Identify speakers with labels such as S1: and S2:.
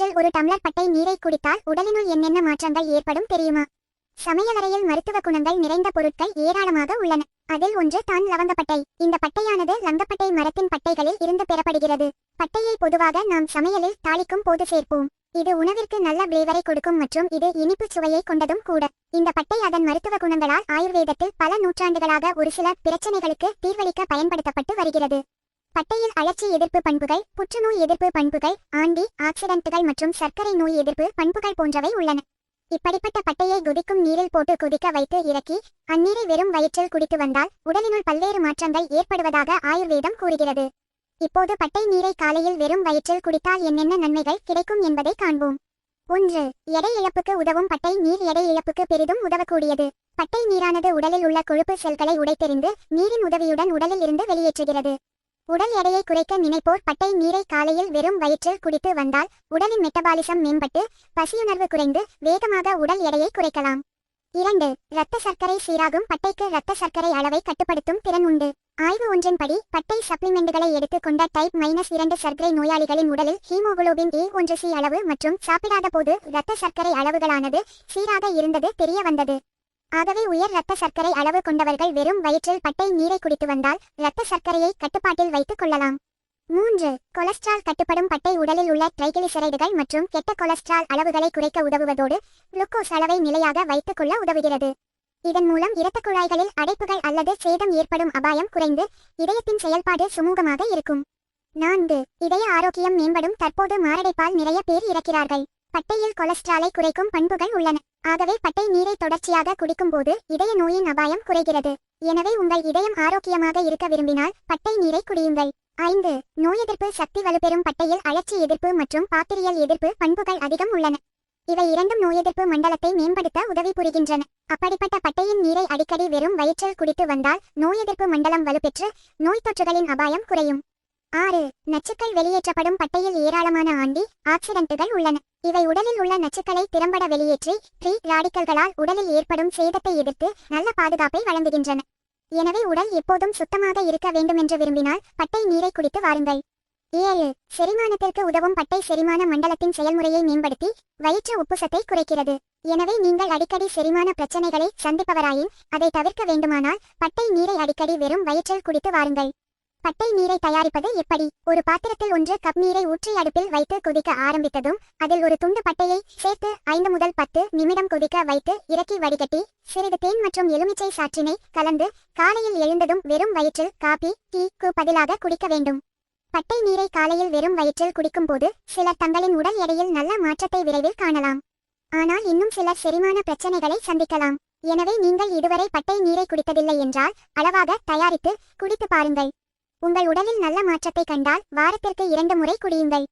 S1: ஒரு டம்ளர் பட்டை நீரை குடித்தால் உடலினுள் என்னென்ன மாற்றங்கள் ஏற்படும் தெரியுமா? சமையலறையில் மருத்துவ குணங்கள் நிறைந்த பொருட்கள் ஏராளமாக உள்ளன. அதில் ஒன்று தான் லவங்கப்பட்டை. இந்த பட்டையானது லங்கப்பட்டை மரத்தின் பட்டைகளில் இருந்து பெறப்படுகிறது. பட்டையை பொதுவாக நாம் சமையலில் தாளிக்கும் போது சேர்ப்போம். இது உணவிற்கு நல்ல பிளேவரை கொடுக்கும் மற்றும் இது இனிப்பு சுவையை கொண்டதும் கூட. இந்த பட்டை அதன் மருத்துவ குணங்களால் ஆயுர்வேதத்தில் பல நூற்றாண்டுகளாக ஒரு சில பிரச்சனைகளுக்கு தீர்வளிக்க பயன்படுத்தப்பட்டு வருகிறது. பட்டையில் அழற்சி எதிர்ப்பு பண்புகள் புற்றுநோய் எதிர்ப்பு பண்புகள் ஆண்டி ஆக்சிடென்ட்டுகள் மற்றும் சர்க்கரை நோய் எதிர்ப்பு பண்புகள் போன்றவை உள்ளன. இப்படிப்பட்ட பட்டையை குதிக்கும் நீரில் போட்டு குதிக்க வைத்து இறக்கி அந்நீரை வெறும் வயிற்றில் குடித்து வந்தால் உடலினுள் பல்வேறு மாற்றங்கள் ஏற்படுவதாக ஆயுர்வேதம் கூறுகிறது. இப்போது பட்டை நீரை காலையில் வெறும் வயிற்றில் குடித்தால் என்னென்ன நன்மைகள் கிடைக்கும் என்பதை காண்போம். ஒன்று எடை இழப்புக்கு உதவும் பட்டை நீர் எடை இழப்புக்கு பெரிதும் உதவக்கூடியது. பட்டை நீரானது உடலில் உள்ள கொழுப்பு செல்களை உடைத்தெறிந்து நீரின் உதவியுடன் உடலில் இருந்து வெளியேற்றுகிறது. உடல் எடையை குறைக்க நினைப்போர் பட்டை நீரை காலையில் வெறும் வயிற்றில் குடித்து வந்தால் உடலின் மெட்டபாலிசம் மேம்பட்டு பசியுணர்வு குறைந்து வேகமாக உடல் எடையை குறைக்கலாம். இரண்டு இரத்த சர்க்கரை சீராகும் பட்டைக்கு இரத்த சர்க்கரை அளவை கட்டுப்படுத்தும் திறன் உண்டு. ஆய்வு ஒன்றின்படி பட்டை சப்ளிமெண்ட்டுகளை எடுத்துக் கொண்ட டைப் மைனஸ் இரண்டு சர்க்கரை நோயாளிகளின் உடலில் ஹீமோகுளோபின் ஏ ஒன்று சி அளவு மற்றும் சாப்பிடாத போது இரத்த சர்க்கரை அளவுகளானது சீராக இருந்தது தெரிய வந்தது. ஆகவே உயர் இரத்த சர்க்கரை அளவு கொண்டவர்கள் வெறும் வயிற்றில் பட்டை நீரை குடித்து வந்தால் இரத்த சர்க்கரையை கட்டுப்பாட்டில் வைத்துக் கொள்ளலாம். மூன்று கொலஸ்ட்ரால் கட்டுப்படும் பட்டை உடலில் உள்ள ட்ரைகிளிசரைடுகள் மற்றும் கெட்ட கொலஸ்ட்ரால் அளவுகளை குறைக்க உதவுவதோடு குளுக்கோஸ் அளவை நிலையாக வைத்துக் கொள்ள உதவுகிறது. இதன் மூலம் இரத்த குழாய்களில் அடைப்புகள் அல்லது சேதம் ஏற்படும் அபாயம் குறைந்து இதயத்தின் செயல்பாடு சுமூகமாக இருக்கும். நான்கு இதய ஆரோக்கியம் மேம்படும் தற்போது மாரடைப்பால் நிறைய பேர் இறக்கிறார்கள். பட்டையில் கொலஸ்ட்ராலை குறைக்கும் பண்புகள் உள்ளன. ஆகவே பட்டை நீரை தொடர்ச்சியாக குடிக்கும்போது இதய நோயின் அபாயம் குறைகிறது. எனவே உங்கள் இதயம் ஆரோக்கியமாக இருக்க விரும்பினால் பட்டை நீரை குடியுங்கள். ஐந்து நோய் எதிர்ப்பு சக்தி வலுப்பெறும் பட்டையில் அழற்சி எதிர்ப்பு மற்றும் பாத்திரியல் எதிர்ப்பு பண்புகள் அதிகம் உள்ளன. இவை இரண்டும் நோய் எதிர்ப்பு மண்டலத்தை மேம்படுத்த உதவி புரிகின்றன. அப்படிப்பட்ட பட்டையின் நீரை அடிக்கடி வெறும் வயிற்றில் குடித்து வந்தால் நோய் எதிர்ப்பு மண்டலம் வலுப்பெற்று நோய் தொற்றுகளின் அபாயம் குறையும். ஆறு. நச்சுக்கள் வெளியேற்றப்படும் பட்டையில் ஏராளமான ஆண்டி ஆக்சிடென்ட்டுகள் உள்ளன. இவை உடலில் உள்ள நச்சுக்களை திறம்பட வெளியேற்றி ஃப்ரீ ராடிக்கல்களால் உடலில் ஏற்படும் சேதத்தை எதிர்த்து நல்ல பாதுகாப்பை வழங்குகின்றன. எனவே உடல் எப்போதும் சுத்தமாக இருக்க வேண்டுமென்று விரும்பினால் பட்டை நீரை குடித்து வாருங்கள். ஏழு. செரிமானத்திற்கு உதவும் பட்டை செரிமான மண்டலத்தின் செயல்முறையை மேம்படுத்தி வயிற்று உப்புசத்தை குறைக்கிறது. எனவே நீங்கள் அடிக்கடி செரிமான பிரச்சனைகளை சந்திப்பவராயின் அதை தவிர்க்க வேண்டுமானால் பட்டை நீரை அடிக்கடி வெறும் வயிற்றில் குடித்து வாருங்கள். பட்டை நீரை தயாரிப்பது எப்படி? ஒரு பாத்திரத்தில் ஒன்று கப் நீரை ஊற்றி அடுப்பில் வைத்து கொதிக்க ஆரம்பித்ததும் அதில் ஒரு துண்டு பட்டையை சேர்த்து ஐந்து முதல் பத்து நிமிடம் கொதிக்க வைத்து இறக்கி வடிகட்டி சிறிது தேன் மற்றும் எலுமிச்சை சாற்றினை கலந்து காலையில் எழுந்ததும் வெறும் வயிற்றில் காபி டீக்கு பதிலாக குடிக்க வேண்டும். பட்டை நீரை காலையில் வெறும் வயிற்றில் குடிக்கும்போது சிலர் தங்களின் உடல் எடையில் நல்ல மாற்றத்தை விரைவில் காணலாம். ஆனால் இன்னும் சிலர் செரிமான பிரச்சனைகளை சந்திக்கலாம். எனவே நீங்கள் இதுவரை பட்டை நீரை குடித்ததில்லை என்றால் அளவாக தயாரித்து குடித்து பாருங்கள். உங்கள் உடலில் நல்ல மாற்றத்தை கண்டால் வாரத்திற்கு இரண்டு முறை குடியுங்கள்.